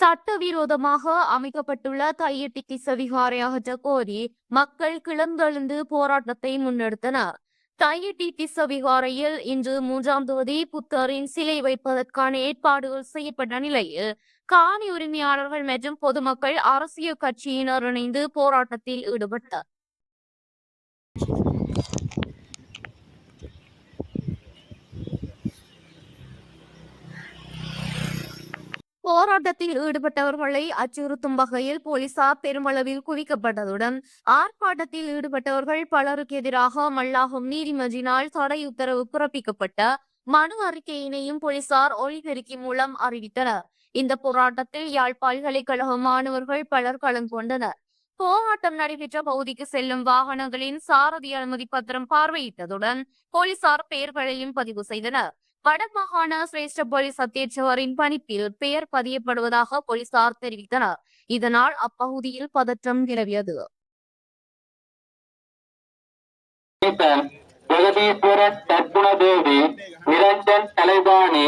சட்டவிரோதமாக அமைக்கப்பட்டுள்ள கையெட்டிக்கு திசவிகாரை அகற்ற கோரி மக்கள் கிளந்தெழுந்து போராட்டத்தை முன்னெடுத்தனர். கையெட்டி திசவிகாரையில் இன்று மூன்றாம் தேதி புத்தரின் சிலை வைப்பதற்கான ஏற்பாடுகள் செய்யப்பட்ட நிலையில் காணி உரிமையாளர்கள் மற்றும் பொதுமக்கள் அரசியல் கட்சியினர் இணைந்து போராட்டத்தில் ஈடுபட்டனர். போராட்டத்தில் ஈடுபட்டவர்களை அச்சுறுத்தும் வகையில் போலீசார் பெருமளவில் குவிக்கப்பட்டதுடன் ஆர்ப்பாட்டத்தில் ஈடுபட்டவர்கள் பலருக்கு எதிராக மல்லாகம் நீதிமன்றினால் தடை உத்தரவு பிறப்பிக்கப்பட்ட மனு அறிக்கையினையும் போலீசார் ஒளிபெருக்கி மூலம் அறிவித்தனர். இந்த போராட்டத்தில் யாழ் பல்கலைக்கழக மாணவர்கள் பலர் கலந்து கொண்டனர். போராட்டம் நடைபெற்ற பகுதிக்கு செல்லும் வாகனங்களின் சாரதி அனுமதி பத்திரம் பார்வையிட்டதுடன் போலீசார் பெயர்களையும் பதிவு செய்தனர். வடமாகாண சிரேஷ்ட போலீஸ் அத்தியட்சகரின் பணிப்பில் பெயர் பதியப்படுவதாக போலீசார் தெரிவித்தனர். இதனால் அப்பகுதியில் பதற்றம் நிலவியது. ஈசன் நிரஞ்சன் கலைபாணி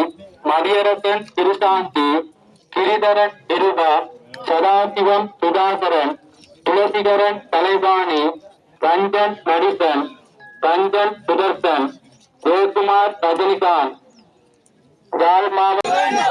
மதியரசன் திருசாந்தி கிரிதரன் இருபா சதாசிவம் சுதாகரன் துளசிகரன் தலைவாணி ரஞ்சன் மடிசன் ரஞ்சன் சுதர்சன் జయకుమార్ రజనీకాంత్ గారు మావయ్య